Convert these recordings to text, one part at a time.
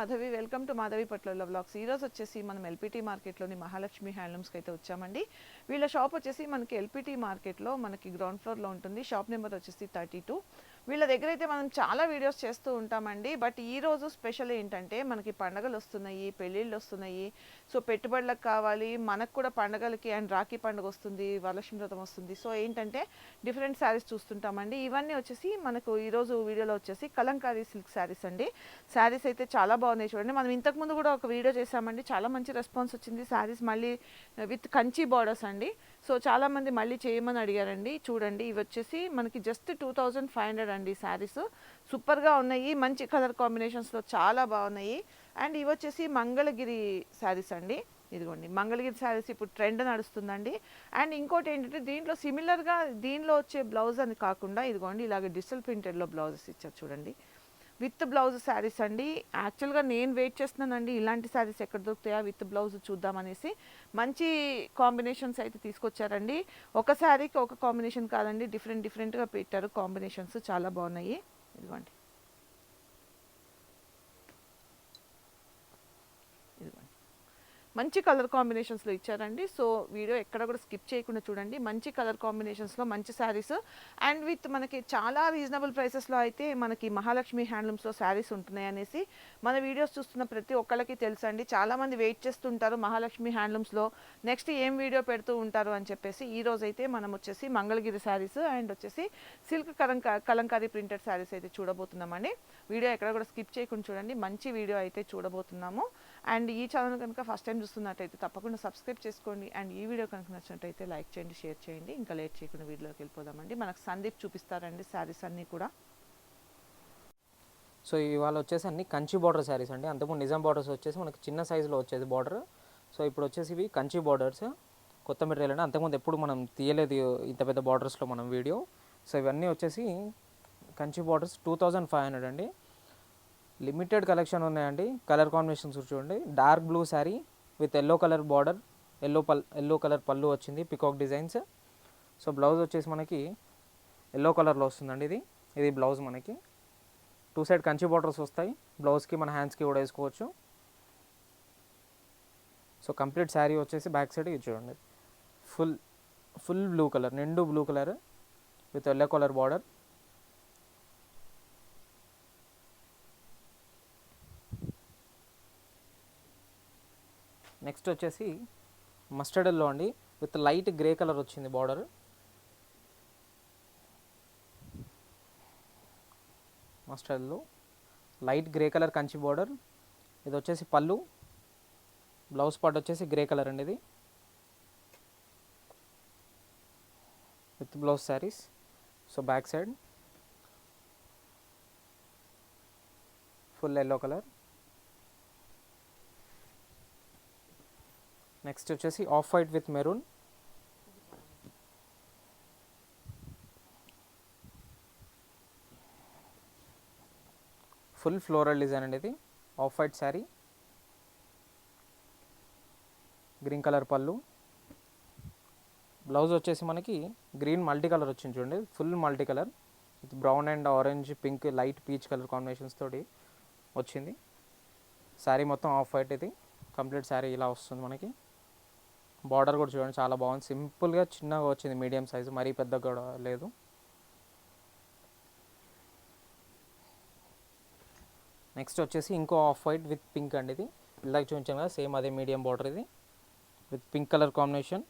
Madhavi welcome to Madhavi పట్ల blogs ఈరోజు వచ్చేసి మనం ఎల్పిటి మార్కెట్లోని మహాలక్ష్మి హ్యాండ్లూమ్స్కి అయితే వచ్చామండి. వీళ్ళ షాప్ వచ్చేసి మనకి ఎల్పిటి మార్కెట్లో మనకి గ్రౌండ్ ఫ్లోర్లో ఉంటుంది. షాప్ నెంబర్ వచ్చేసి థర్టీ టూ వీళ్ళ దగ్గర అయితే మనం చాలా వీడియోస్ చేస్తూ ఉంటామండి. బట్ ఈరోజు స్పెషల్ ఏంటంటే మనకి పండగలు వస్తున్నాయి పెళ్ళిళ్ళు వస్తున్నాయి. సో పెట్టుబడులకు కావాలి మనకు కూడా పండగలకి అండ్ రాఖీ పండుగ వస్తుంది వరలక్ష్మి వ్రతం వస్తుంది. సో ఏంటంటే డిఫరెంట్ శారీస్ చూస్తుంటామండి. ఇవన్నీ వచ్చేసి మనకు ఈరోజు వీడియోలో వచ్చేసి కలంకారీ సిల్క్ శారీస్ అండి. శారీస్ అయితే చాలా బాగున్నాయి చూడండి. మనం ఇంతకుముందు కూడా ఒక వీడియో చేసామండి చాలా మంచి రెస్పాన్స్ వచ్చింది. శారీస్ మళ్ళీ విత్ కంచి బార్డర్స్ అండి. సో చాలామంది మళ్ళీ చేయమని అడిగారండి. చూడండి ఇవి వచ్చేసి మనకి just two thousand five hundred అండి శారీస్. సూపర్గా ఉన్నాయి మంచి కలర్ కాంబినేషన్స్లో చాలా బాగున్నాయి. అండ్ ఇవి వచ్చేసి మంగళగిరి శారీస్ అండి. ఇదిగోండి మంగళగిరి శారీస్ ఇప్పుడు ట్రెండ్ నడుస్తుందండి. అండ్ ఇంకోటి ఏంటంటే దీంట్లో సిమిలర్గా దీనిలో వచ్చే బ్లౌజ్ అని కాకుండా ఇదిగోండి ఇలాగ డిజిటల్ ప్రింటెడ్లో బ్లౌజెస్ ఇచ్చారు చూడండి. విత్ బ్లౌజ్ శారీస్ అండి. యాక్చువల్గా నేను వెయిట్ చేస్తున్నానండి. ఇలాంటి శారీస్ ఎక్కడ దొరుకుతాయా? విత్ బ్లౌజ్ చూద్దామనేసి మంచి కాంబినేషన్స్ అయితే తీసుకొచ్చారండి. ఒక శారీకి ఒక కాంబినేషన్ కాదండి. డిఫరెంట్ డిఫరెంట్గా పెట్టారు. కాంబినేషన్స్ చాలా బాగున్నాయి. ఇదిగోండి. మంచి కలర్ కాంబినేషన్స్లో ఇచ్చారండి. సో వీడియో ఎక్కడ కూడా స్కిప్ చేయకుండా చూడండి. మంచి కలర్ కాంబినేషన్స్లో మంచి శారీస్. అండ్ విత్ మనకి చాలా రీజనబుల్ ప్రైసెస్లో అయితే మనకి మహాలక్ష్మి హ్యాండ్లూమ్స్లో శారీస్ ఉంటున్నాయి అనేసి మన వీడియోస్ చూస్తున్న ప్రతి ఒక్కళ్ళకి తెలుసండి. చాలామంది వెయిట్ చేస్తుంటారు మహాలక్ష్మి హ్యాండ్లూమ్స్లో నెక్స్ట్ ఏం వీడియో పెడుతూ ఉంటారు అని చెప్పేసి ఈ రోజు అయితే మనం వచ్చేసి మంగళగిరి శారీస్ అండ్ వచ్చేసి సిల్క్ కలంక కలంకారీ ప్రింటెడ్ శారీస్ అయితే చూడబోతున్నామండి. వీడియో ఎక్కడ కూడా స్కిప్ చేయకుండా చూడండి. మంచి వీడియో అయితే చూడబోతున్నాము. అండ్ ఈ ఛానల్ కనుక ఫస్ట్ టైం చూస్తున్నట్టయితే తప్పకుండా సబ్స్క్రైబ్ చేసుకోండి. అండ్ ఈ వీడియో కనుక నచ్చినట్టయితే లైక్ చేయండి షేర్ చేయండి. ఇంకా లేట్ చేయకుండా వీడియోకి వెళ్ళిపోదామండి. మనకు సందీప్ చూపిస్తారండి శారీస్ అన్నీ కూడా. సో ఇవాళ వచ్చేసి అన్ని కంచి బార్డర్ శారీస్ అండి. అంతకుముందు నిజాం బార్డర్స్ వచ్చేసి మనకి చిన్న సైజులో వచ్చేది బార్డర్ సో ఇప్పుడు వచ్చేసి ఇవి కంచి బార్డర్స్ కొత్త మెటీరియల్ అండి అంతకుముందు ఎప్పుడు మనం తీయలేదు ఇంత పెద్ద బార్డర్స్లో మనం వీడియో. సో ఇవన్నీ వచ్చేసి Kanchi borders two thousand five hundred అండి. లిమిటెడ్ కలెక్షన్ ఉన్నాయండి. కలర్ కాంబినేషన్స్ చూడండి. Dark blue saree with yellow colour border yellow పల్ ఎల్లో కలర్ పళ్ళు వచ్చింది పికాక్ డిజైన్స్. సో బ్లౌజ్ వచ్చేసి మనకి ఎల్లో కలర్లో వస్తుందండి ఇది. ఇది బ్లౌజ్ మనకి. టూ సైడ్ కంచి బార్డర్స్ వస్తాయి. బ్లౌజ్కి మన హ్యాండ్స్కి కూడా వేసుకోవచ్చు. సో కంప్లీట్ శారీ వచ్చేసి బ్యాక్ సైడ్ ఇది చూడండి. ఫుల్ ఫుల్ బ్లూ కలర్ నిండు blue colour with yellow colour border. Next వచ్చేసి మస్టర్డ్ ఎల్లో అండి. విత్ లైట్ గ్రే కలర్ వచ్చింది border మస్టర్డ్లో light grey colour Kanchi border ఇది వచ్చేసి పళ్ళు. బ్లౌజ్ పార్ట్ వచ్చేసి గ్రే కలర్ అండి ఇది. With blouse sarees so back side full yellow colour next వచ్చేసి off white with maroon full floral design అండి ఇది off white saree green colour పళ్ళు బ్లౌజ్ వచ్చేసి మనకి గ్రీన్ మల్టీ కలర్ వచ్చింది చూడండి. Full multi colour with brown and orange pink light peach colour combinations తోటి వచ్చింది. శారీ మొత్తం ఆఫ్ వైట్ ఇది. కంప్లీట్ శారీ ఇలా వస్తుంది మనకి. బార్డర్ కూడా చూడండి చాలా బాగుంది. సింపుల్గా చిన్నగా వచ్చింది మీడియం సైజు మరీ పెద్దగా కూడా లేదు. నెక్స్ట్ వచ్చేసి ఇంకో ఆఫ్ వైట్ విత్ పింక్ అండి ఇది. ఇందాక చూపించాను కదా సేమ్ అదే మీడియం బార్డర్ ఇది. విత్ పింక్ కలర్ కాంబినేషన్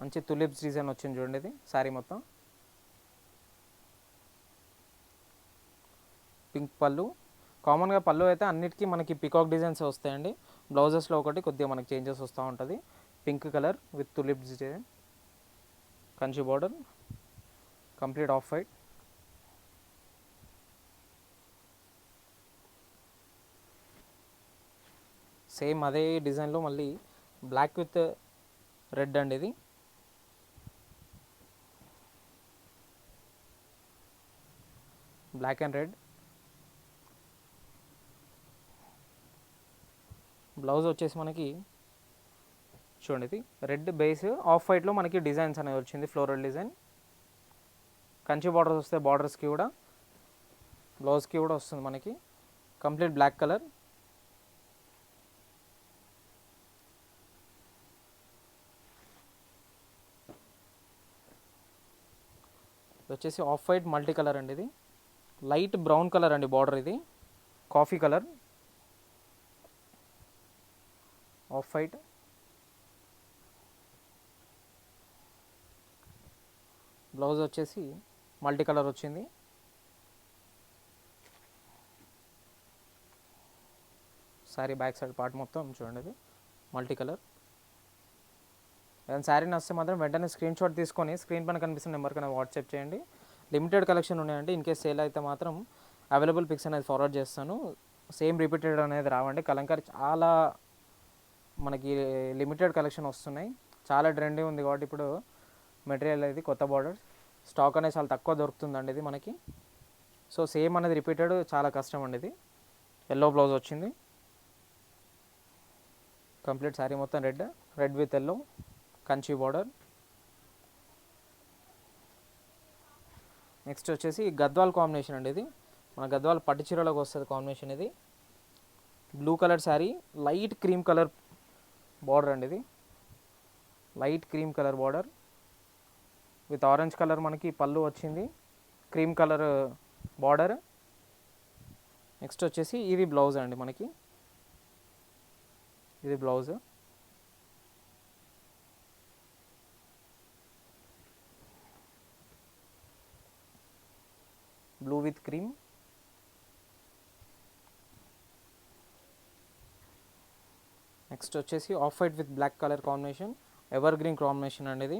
మంచి తులిప్స్ డిజైన్ వచ్చింది చూడండి ఇది శారీ మొత్తం. పింక్ పళ్ళు. కామన్గా పళ్ళు అయితే అన్నిటికీ మనకి పికాక్ డిజైన్స్ వస్తాయండి. బ్లౌజెస్లో ఒకటి కొద్దిగా మనకి చేంజెస్ వస్తూ ఉంటుంది. Pink colour with tulip design Kanchi border complete off white same అదే డిజైన్లో మళ్ళీ బ్లాక్ విత్ రెడ్ అండి ఇది. బ్లాక్ అండ్ రెడ్ బ్లౌజ్ వచ్చేసి మనకి చూడండి ఇది రెడ్ బేస్ ఆఫ్ వైట్లో మనకి డిజైన్స్ అనేది వచ్చింది ఫ్లోరల్ డిజైన్. కంచి బార్డర్స్ వస్తే బార్డర్స్కి కూడా బ్లౌజ్కి కూడా వస్తుంది మనకి. కంప్లీట్ బ్లాక్ కలర్ ఇది వచ్చేసి ఆఫ్ వైట్ మల్టీ కలర్ అండి ఇది. లైట్ బ్రౌన్ కలర్ అండి బార్డర్ ఇది. Coffee colour off white blouse వచ్చేసి మల్టీ కలర్ వచ్చింది. శారీ బ్యాక్ సైడ్ పార్ట్ మొత్తం చూడండి ఇది మల్టీ కలర్ ఏదైనా శారీ నచ్చితే మాత్రం వెంటనే స్క్రీన్ షాట్ తీసుకొని స్క్రీన్ పైన కనిపిస్తున్న నెంబర్కి నాకు వాట్సాప్ చేయండి. లిమిటెడ్ కలెక్షన్ ఉన్నాయండి. ఇన్ కేస్ సేల్ అయితే మాత్రం అవైలబుల్ పిక్స్ అనేది ఫార్వర్డ్ చేస్తాను. సేమ్ రిపీటెడ్ అనేది రావండి. కలంకారీ చాలా మనకి లిమిటెడ్ కలెక్షన్ వస్తున్నాయి. చాలా ట్రెండీ ఉంది కాబట్టి ఇప్పుడు మెటీరియల్ అనేది కొత్త బార్డర్ స్టాక్ అనేది చాలా తక్కువ దొరుకుతుందండి ఇది మనకి. సో సేమ్ అనేది రిపీటెడ్ చాలా కష్టం అండి ఇది. ఎల్లో బ్లౌజ్ వచ్చింది. కంప్లీట్ శారీ మొత్తం red red with yellow Kanchi border next వచ్చేసి గద్వాల్ కాంబినేషన్ అండి ఇది. మన గద్వాల్ పట్టు చీరలోకి వస్తుంది కాంబినేషన్ ఇది. Blue colour saree light cream colour border అండి ఇది. Light cream colour border. With orange colour మనకి పళ్ళు వచ్చింది. Cream colour border. నెక్స్ట్ వచ్చేసి ఇది బ్లౌజ్ అండి మనకి. ఇది blouse. Blue with cream. Next వచ్చేసి off white with black colour combination ever green combination అండి ఇది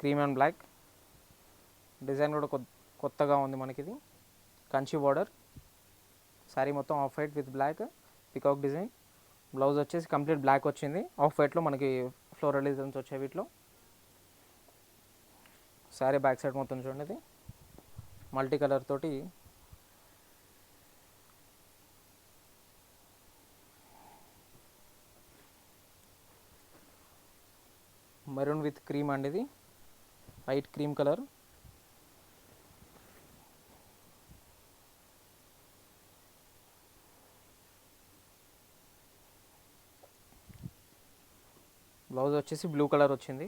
క్రీమ్ అండ్ బ్లాక్. డిజైన్ కూడా కొత్తగా ఉంది మనకి ఇది కంచి బార్డర్. శారీ మొత్తం off white with black peacock design. Blouse వచ్చేసి కంప్లీట్ బ్లాక్ వచ్చింది. ఆఫ్ వైట్లో మనకి ఫ్లోరల్ డిజైన్స్ వచ్చే వీటిలో. శారీ బ్యాక్ సైడ్ మొత్తం చూడండి ఇది. మల్టీ కలర్ తోటి మెరూన్ విత్ క్రీమ్ అండి ఇది లైట్ క్రీమ్ కలర్ బ్లౌజ్ వచ్చేసి బ్లూ కలర్ వచ్చింది.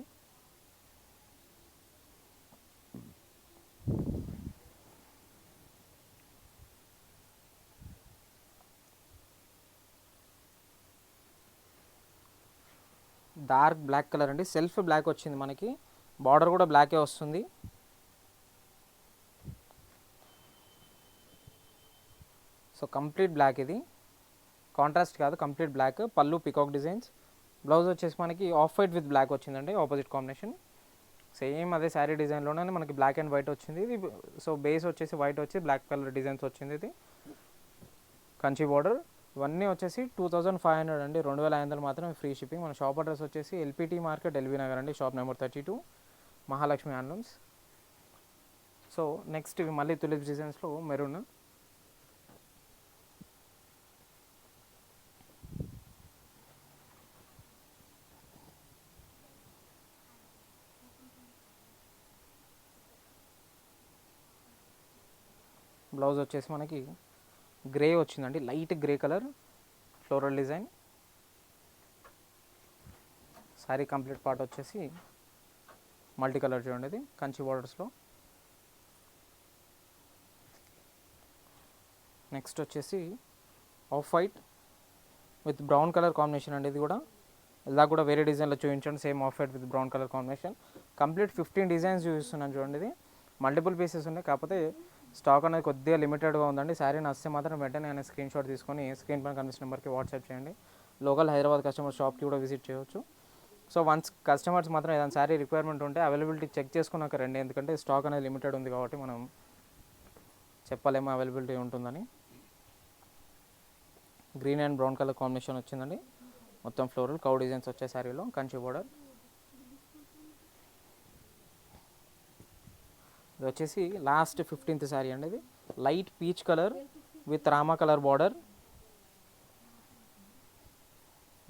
డార్క్ బ్లాక్ కలర్ అండి. సెల్ఫ్ బ్లాక్ వచ్చింది మనకి. బార్డర్ కూడా బ్లాకే వస్తుంది. సో కంప్లీట్ బ్లాక్ ఇది. కాంట్రాస్ట్ కాదు కంప్లీట్ బ్లాక్. పళ్ళు పికాక్ డిజైన్స్. బ్లౌజ్ వచ్చేసి మనకి ఆఫ్ వైట్ విత్ బ్లాక్ వచ్చిందండి ఆపోజిట్ కాంబినేషన్. సేమ్ అదే శారీ డిజైన్లోనే మనకి బ్లాక్ అండ్ వైట్ వచ్చింది. ఇది సో బేస్ వచ్చేసి వైట్ వచ్చి బ్లాక్ కలర్ డిజైన్స్ వచ్చింది ఇది. కంచి బార్డర్. ఇవన్నీ వచ్చేసి టూ థౌజండ్ ఫైవ్ హండ్రెడ్ అండి. రెండు వేల ఐదు వందలు మాత్రమే ఫ్రీ షిప్పింగ్ మన షాప్ అడ్రస్ వచ్చేసి ఎల్పిటి మార్కెట్ ఎల్బీ నగర్ అండి. Shop number thirty two Mahalakshmi handlooms so next ఇవి మళ్ళీ తులిప్ డిజైన్స్లో మెరూన్ బ్లౌజ్ వచ్చేసి మనకి గ్రే వచ్చిందండి light grey colour floral design. Saree complete part వచ్చేసి మల్టీ కలర్ చూడండి ఇది కంచి బార్డర్స్లో నెక్స్ట్ వచ్చేసి off white with brown colour combination అండి ఇది కూడా. ఇలా కూడా వేరే డిజైన్లో చూపించండి same off white with brown colour combination. Complete fifteen designs చూపిస్తున్నాను చూడండి ఇది. మల్టిపుల్ పీసెస్ ఉన్నాయి కాకపోతే స్టాక్ అనేది కొద్దిగా లిమిటెడ్గా ఉందండి. శారీ నచ్చితే మాత్రం వెంటనే ఆయన స్క్రీన్ షాట్ తీసుకొని స్క్రీన్ పైన కనిపిస్తున్న నెంబర్కి వాట్సాప్ చేయండి. లోకల్ హైదరాబాద్ కస్టమర్ షాప్కి కూడా విజిట్ చేయవచ్చు సో వన్స్ కస్టమర్స్ మాత్రం ఏదైనా శారీ రిక్వైర్మెంట్ ఉంటే అవైలబిలిటీ చెక్ చేసుకున్నాక రండి. ఎందుకంటే స్టాక్ అనేది లిమిటెడ్ ఉంది కాబట్టి మనం చెప్పలేము అవైలబిలిటీ ఉంటుందని. Green and brown colour combination వచ్చిందండి. మొత్తం ఫ్లోరల్ కౌ డిజైన్స్ వచ్చే శారీలో కంచి బోర్డర్. ఇది వచ్చేసి లాస్ట్ ఫిఫ్టీన్త్ శారీ అండి ఇది. Light peach colour with Rama colour border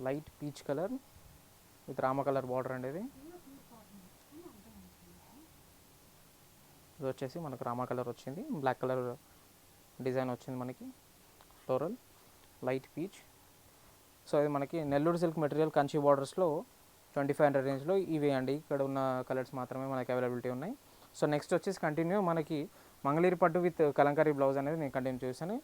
light peach colour with Rama colour border అండి ఇది. ఇది వచ్చేసి మనకు రామా కలర్ వచ్చింది. బ్లాక్ కలర్ డిజైన్ వచ్చింది మనకి. ఫ్లోరల్ లైట్ పీచ్ సో ఇది మనకి నెల్లూరు సిల్క్ మెటీరియల్ కంచి బార్డర్స్లో ట్వంటీ ఫైవ్ హండ్రెడ్ రేంజ్లో ఇవే అండి. ఇక్కడ ఉన్న కలర్స్ మాత్రమే మనకి అవైలబిలిటీ ఉన్నాయి. సో నెక్స్ట్ వచ్చేసి కంటిన్యూ మనకి మంగళీరి పట్టు విత్ కలంకారీ బ్లౌజ్ అనేది నేను కంటిన్యూ చేశాను.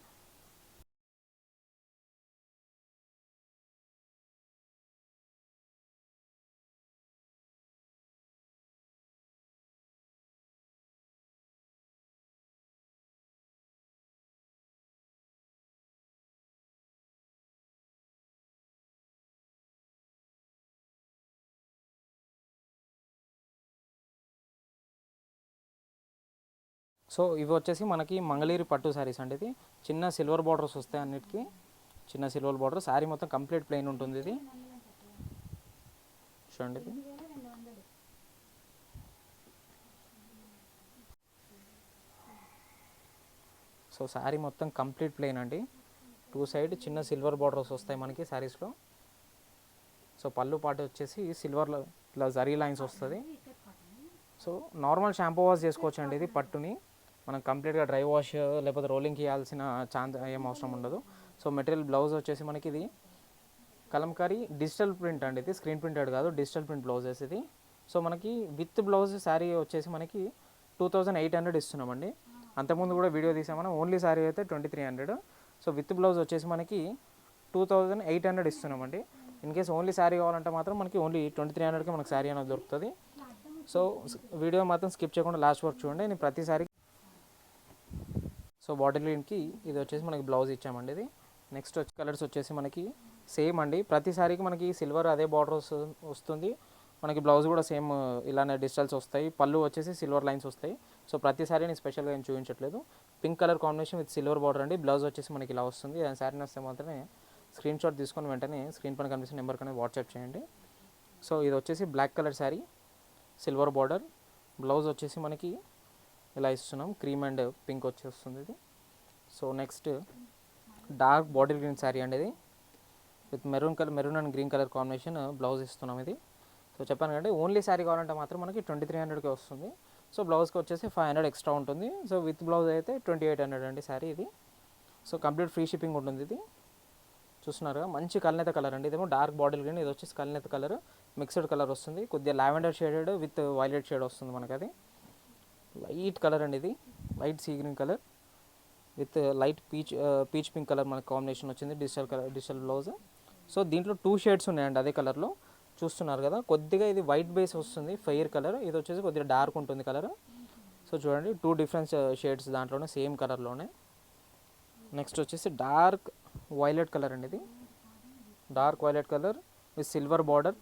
సో ఇవి వచ్చేసి మనకి మంగళగిరి పట్టు శారీస్ అండి ఇది. చిన్న సిల్వర్ బార్డర్స్ వస్తాయి అన్నిటికీ. చిన్న సిల్వర్ బార్డర్. శారీ మొత్తం కంప్లీట్ ప్లెయిన్ ఉంటుంది ఇది. చూడండి ఇది. సో శారీ మొత్తం కంప్లీట్ ప్లెయిన్ అండి. టూ సైడ్ చిన్న సిల్వర్ బార్డర్స్ వస్తాయి మనకి శారీస్లో. సో పళ్ళు పాటు వచ్చేసి సిల్వర్లో ఇట్లా జరీ లైన్స్ వస్తుంది. సో నార్మల్ షాంపూ వాష్ చేసుకోవచ్చు అండి ఇది పట్టుని. మనం కంప్లీట్గా డ్రై వాష్ లేకపోతే రోలింగ్ చేయాల్సిన ఛాన్స్ ఏం అవసరం ఉండదు. సో మెటీరియల్ బ్లౌజ్ వచ్చేసి మనకి ఇది కలంకారీ డిజిటల్ ప్రింట్ అండి ఇది. స్క్రీన్ ప్రింటెడ్ కాదు డిజిటల్ ప్రింట్ బ్లౌజెస్ ఇది. సో మనకి విత్ బ్లౌజ్ శారీ వచ్చేసి మనకి టూ థౌజండ్ ఎయిట్ హండ్రెడ్ ఇస్తున్నామండి. అంతకుముందు కూడా వీడియో తీసామని ఓన్లీ శారీ అయితే twenty three hundred. So with blouse వచ్చేసి మనకి టూ థౌజండ్ ఎయిట్ హండ్రెడ్ ఇస్తున్నామండి. ఇన్ కేస్ ఓన్లీ శారీ కావాలంటే మాత్రం మనకి ఓన్లీ ట్వంటీ త్రీ హండ్రెడ్కి మనకి శారీ అనేది దొరుకుతుంది. సో వీడియో మాత్రం స్కిప్ చేయకుండా లాస్ట్ వరకు చూడండి. నేను ప్రతిసారి సో బాటిల్ గ్రీన్కి ఇది వచ్చేసి మనకి బ్లౌజ్ ఇచ్చామండి ఇది. నెక్స్ట్ వచ్చి కలర్స్ వచ్చేసి మనకి సేమ్ అండి. ప్రతిసారికి మనకి సిల్వర్ అదే బార్డర్ వస్తుంది. మనకి బ్లౌజ్ కూడా సేమ్ ఇలానే డిజిటల్స్ వస్తాయి. పళ్ళు వచ్చేసి సిల్వర్ లైన్స్ వస్తాయి. సో ప్రతిసారి నేను స్పెషల్గా ఏం చూపించట్లేదు. Pink colour combination with silver border అండి. బ్లౌజ్ వచ్చేసి మనకి ఇలా వస్తుంది. దాని శారీ వస్తే మాత్రమే స్క్రీన్ షాట్ తీసుకొని వెంటనే స్క్రీన్ పైన కనిపిస్తున్న నెంబర్ కన్నా వాట్సాప్ చేయండి. సో ఇది వచ్చేసి black colour saree silver border blouse వచ్చేసి మనకి ఇలా ఇస్తున్నాం. క్రీమ్ అండ్ పింక్ వచ్చేస్తుంది ఇది. So next dark bottle green saree అండి ఇది. With maroon colour maroon and green colour combination blouse ఇస్తున్నాం ఇది. సో చెప్పాను కంటే ఓన్లీ శారీ కావాలంటే మాత్రం మనకి ట్వంటీ త్రీ హండ్రెడ్కి వస్తుంది. సో బ్లౌజ్కి వచ్చేసి ఫైవ్ హండ్రెడ్ ఎక్స్ట్రా ఉంటుంది. సో విత్ బ్లౌజ్ అయితే ట్వంటీ ఎయిట్ హండ్రెడ్ అండి శారీ ఇది. సో కంప్లీట్ ఫ్రీ షిప్పింగ్ ఉంటుంది ఇది. చూస్తున్నారుగా మంచి కల్నేత కలర్ అండి ఇదేమో. డార్క్ బాటిల్ గ్రీన్ ఇది వచ్చేసి కల్నేత కలర్ మిక్స్డ్ కలర్ వస్తుంది. కొద్దిగా lavender shaded with violet shade వస్తుంది మనకి అది లైట్ కలర్ అండి ఇది. Light sea green colour with light peach peach pink colour మనకు కాంబినేషన్ వచ్చింది. Digital colour digital blouse. So దీంట్లో టూ షేడ్స్ ఉన్నాయండి అదే కలర్లో. చూస్తున్నారు కదా కొద్దిగా ఇది వైట్ బేస్ వస్తుంది ఫెయిర్ కలర్. ఇది వచ్చేసి కొద్దిగా డార్క్ ఉంటుంది కలర్. సో చూడండి టూ డిఫరెన్స్ షేడ్స్ దాంట్లోనే సేమ్ కలర్లోనే. నెక్స్ట్ వచ్చేసి డార్క్ వైలెట్ కలర్ అండి ఇది. Dark violet colour with silver border.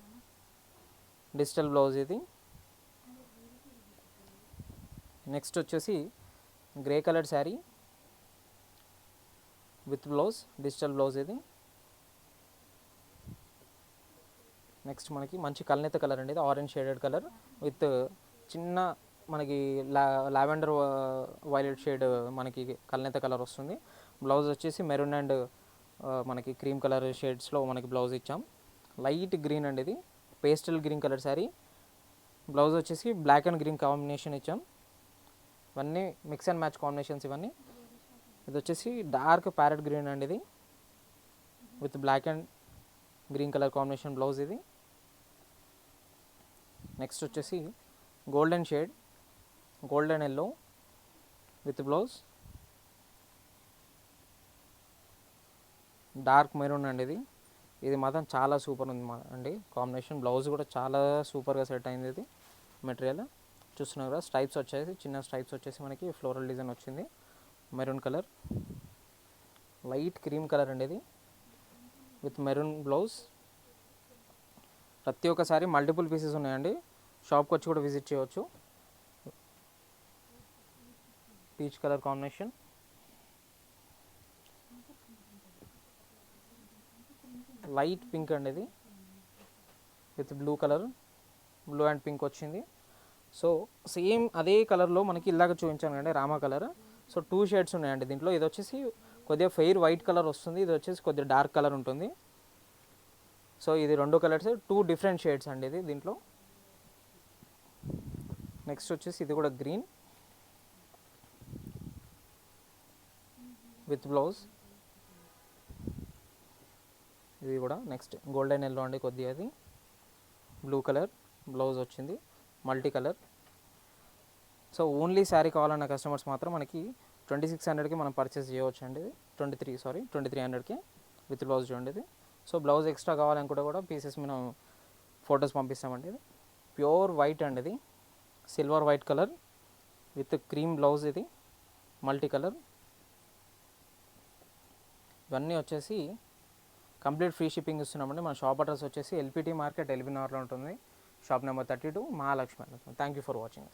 Digital blouse ఇది. నెక్స్ట్ వచ్చేసి grey colour sari with blouse digital blouse ఇది. నెక్స్ట్ మనకి మంచి కల్నేత కలర్ అండి ఇది ఆరెంజ్ షేడెడ్ కలర్ విత్ చిన్న మనకి లా లావెండర్ వైలెట్ షేడ్ మనకి కల్నేత కలర్ వస్తుంది. బ్లౌజ్ వచ్చేసి మెరూన్ అండ్ uh, మనకి క్రీమ్ కలర్ షేడ్స్లో మనకి బ్లౌజ్ ఇచ్చాం. లైట్ గ్రీన్ అండి ఇది pastel green colour sari blouse వచ్చేసి బ్లాక్ అండ్ గ్రీన్ కాంబినేషన్ ఇచ్చాం. ఇవన్నీ మిక్స్ అండ్ మ్యాచ్ కాంబినేషన్స్ ఇవన్నీ. ఇది వచ్చేసి డార్క్ ప్యారెట్ గ్రీన్ అండి ఇది. With black and green colour combination blouse ఇది. నెక్స్ట్ వచ్చేసి golden shade golden yellow with blouse dark maroon అండి ఇది. ఇది మాత్రం చాలా సూపర్ ఉంది మా అండి. కాంబినేషన్ బ్లౌజ్ కూడా చాలా సూపర్గా సెట్ అయింది ఇది. మెటీరియల్ చూస్తున్నారు కదా స్ట్రైప్స్ వచ్చేసి చిన్న స్ట్రైప్స్ వచ్చేసి మనకి ఫ్లోరల్ డిజైన్ వచ్చింది. Maroon colour light cream colour అండి ఇది. విత్ మెరూన్ బ్లౌజ్ ప్రతి ఒక్కసారి మల్టిపుల్ పీసెస్ ఉన్నాయండి. షాప్కి వచ్చి కూడా విజిట్ చేయవచ్చు. Peach colour combination light pink అండి ఇది. With blue colour blue and pink వచ్చింది. సో సేమ్ అదే కలర్లో మనకి ఇలాగ చూపించాను అండి Rama colour. So two shades ఉన్నాయండి దీంట్లో. ఇది వచ్చేసి కొద్దిగా ఫెయిర్ వైట్ కలర్ వస్తుంది. ఇది వచ్చేసి కొద్దిగా డార్క్ కలర్ ఉంటుంది. సో ఇది రెండు కలర్స్ టూ డిఫరెంట్ షేడ్స్ అండి ఇది దీంట్లో. నెక్స్ట్ వచ్చేసి ఇది కూడా గ్రీన్ విత్ బ్లౌజ్ ఇది కూడా నెక్స్ట్ గోల్డెన్ ఎల్లో అండి కొద్దిగా అది బ్లూ కలర్ బ్లౌజ్ వచ్చింది. Multi colour. So only sari కావాలన్న కస్టమర్స్ మాత్రం మనకి ట్వంటీ సిక్స్ హండ్రెడ్కి మనం పర్చేస్ చేయవచ్చు అండి twenty three sorry twenty three హండ్రెడ్కి విత్ బ్లౌజ్ చూడండి ఇది సో బ్లౌజ్ ఎక్స్ట్రా కావాలనుకుంటే కూడా పీసెస్ మనం ఫొటోస్ పంపిస్తామండి ఇది. ప్యూర్ వైట్ అండి ఇది. Silver white colour with cream blouse ఇది. Multi colour. ఇవన్నీ వచ్చేసి కంప్లీట్ ఫ్రీ షిప్పింగ్ ఇస్తున్నామండి. మన షాప్ అడ్రస్ వచ్చేసి ఎల్పిటి మార్కెట్ ఎల్బినార్లో ఉంటుంది. Shop number thirty two Mahalakshmi thank you for watching